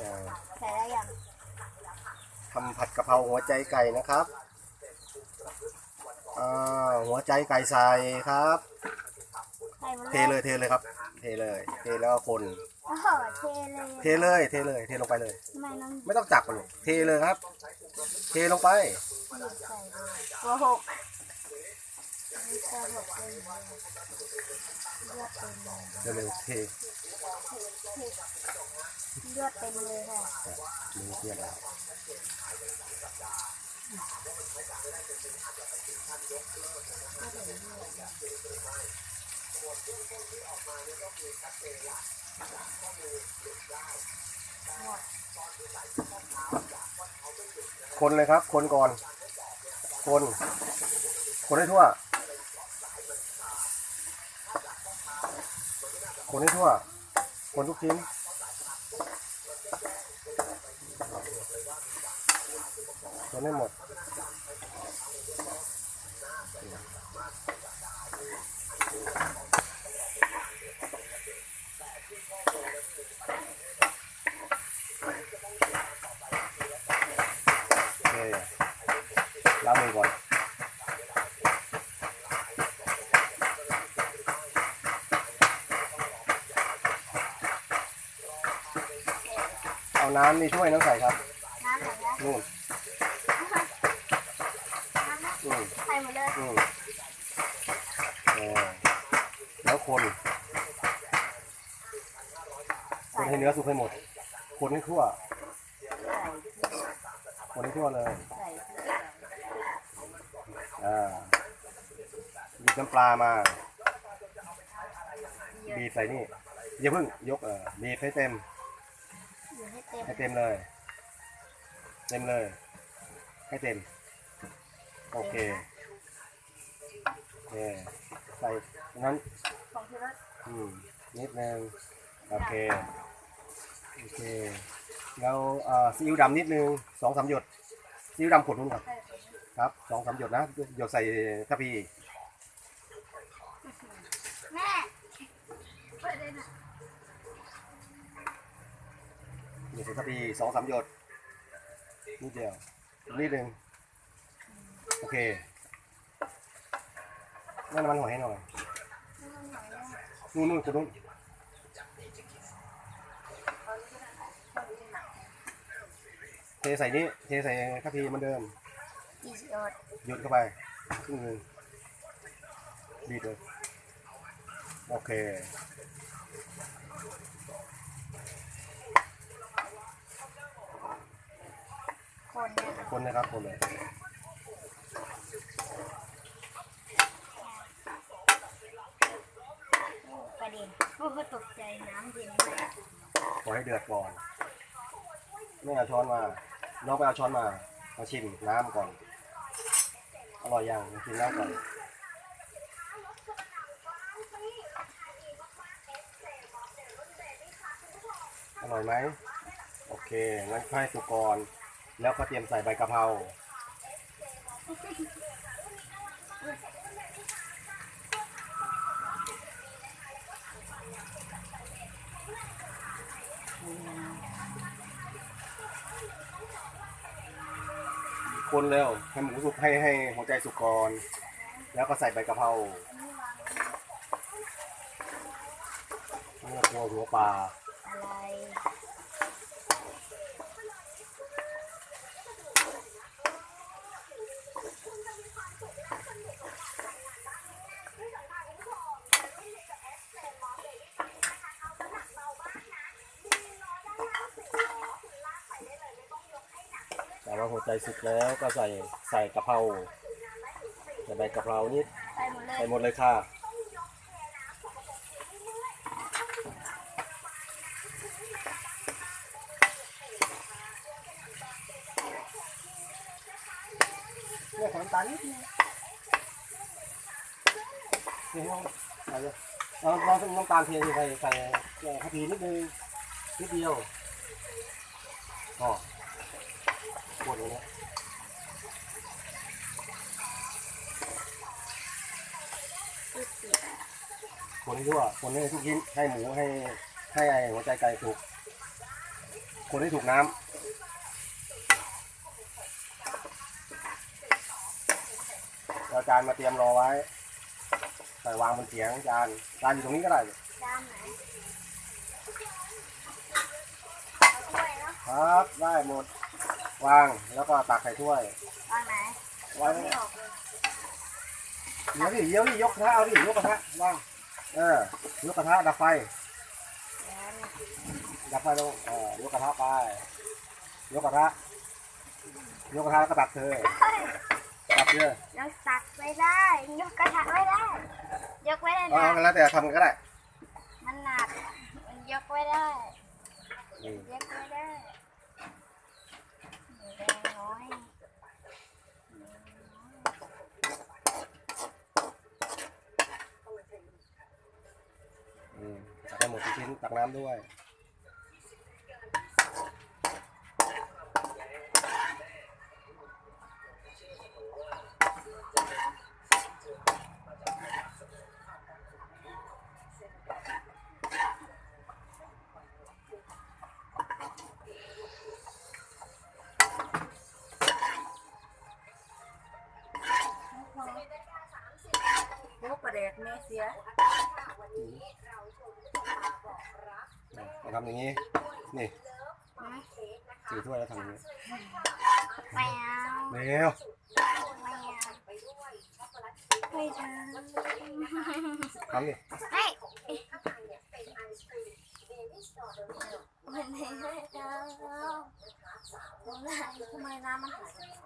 อ่าใส่ได้ยังทำผัดกะเพราหัวใจไก่นะครับอ่าหัวใจไก่ใส่ครับ ใส่หมดเทเลยเทเลยครับ เทเลย เทแล้วก็คน โอ้โหเทเลยเทเลย เทเลย เทลงไปเลย ทำไมน้องไม่ต้องจับมันหรอกเทเลยครับ เทลงไปหยิบใส่เลยตัวหก นี่ตัวหกเลยเลือดเต็มเลยเร็วๆเทเลือดเต็มเลยค่ะนี่เทียบแล้วคนเลยครับ คนก่อน คน คนให้ทั่ว คนให้ทั่ว คนทุกชิ้นคนให้หมดเคล้างมือก่อน เอาน้ำนี่ช่วยน้ำใส่ครับน้ำไหลแล้วนู่นน้ำนะอืมใส่หมดเลยอืมเออแล้วคนคนให้เนื้อสุกให้หมด คนให้ทั่ว คนให้ทั่วเลยใส่อ่าหยิบน้ำปลามาบีบใส่นี่อย่าเพิ่งยกเออบีบให้เต็ม อยู่ให้เต็มให้เต็มเลย เต็มเลย ให้เต็ม โอเคโอเคใส่นั้นของที่รถอืมนิดนึงโอเคโอเคแล้วเอ่อซีอิ๊วดำนิดนึงสองสามหยดซีอิ๊วดำขวดนู้นก่อนใส่ครับสองสามหยดนะหยดใส่ทัพพีแม่ เปิดเลยนะหยดใส่ทัพพีสองสามหยดนิดเดียวนิดนึงโอเคนั่นน้ำมันหอยให้หน่อยนู่นนู่นคนนู้นเทใส่นี้เทใส่ทัพพีเหมันเดิมกี่หยดหยุดเข้าไปครึ่งหนึงบีบเลยโอเค คนนะครับคนเลยกระเด็นโอ้โหตกใจน้ำเย็นมากปล่อให้เดือดก่อนไม่เอาช้อนมาน้องไปเอาช้อนมามาชิมน้ำก่อนอร่อยยังมาชิมน้ำก่อนอร่อยไหมโอเคงั้นค่อยสุกก่อน แล้วก็เตรียมใส่ใบกะเพราคนเร็วให้หมูสุกให้ให้หัวใจสุกก่อนแล้วก็ใส่ใบกะเพราเนื้อตัวหัวปลา อะไร แต่ ว่าหัวใจสุกแล้วก็ใส่ใส่กะเพราใส่ใบกะเพรานิดใส่หมดเลยใส่หมดเลยค่ะเนี่ยขอน้ำตาลนิดนึงนี่ลองใส่เลยเอาลองน้ำตาลเทียนใส่ใส่ใส่ข้าวผีนิดนึงนิดเดียว ก็กดเลยนะปิดปิดคนให้ทั่วคนให้ทุกชิ้นให้หมูให้ให้ไอ้หัวใจไก่สุกคนให้ถูกน้ำเราจานมาเตรียมรอไว้ใส่วางบนเขียงจานจานอยู่ตรงนี้ก็ได้ด้านไหนเอาถ้วยเนาะครับ ได้หมด วางแล้วก็ตักใส่ถ้วยวางไหนไว้ไม่ออกเลยเดี๋ยวดิเดี๋ยวดิยกกระทะเอาดิยกกระทะวางเออยกกระทะดับไฟ แล้วเนี่ยดับไฟลงเออยกกระทะไป ยกกระทะยกกระทะแล้วก็ตักเธอตักเธอยังตักไม่ได้ ยกกระทะไม่ได้ ยกไม่ได้เอานะเอาแล้วแต่ทำก็ได้มันหนักมันยกไม่ได้อืมยกไม่ได้หมูแดงน้อย อืมตักให้ห มดทุกชิ้นตักน้ำด้วยโอ้ประเด็กแม่เสีย ทำอย่างนี้ นี่ถือถ้วยแล้วทำอย่างนี้ไม่เอาเร็วไม่เอาไม่ทำทำดิเฮ้ยมันไม่ได้ทำทำไมน้ำมันหาย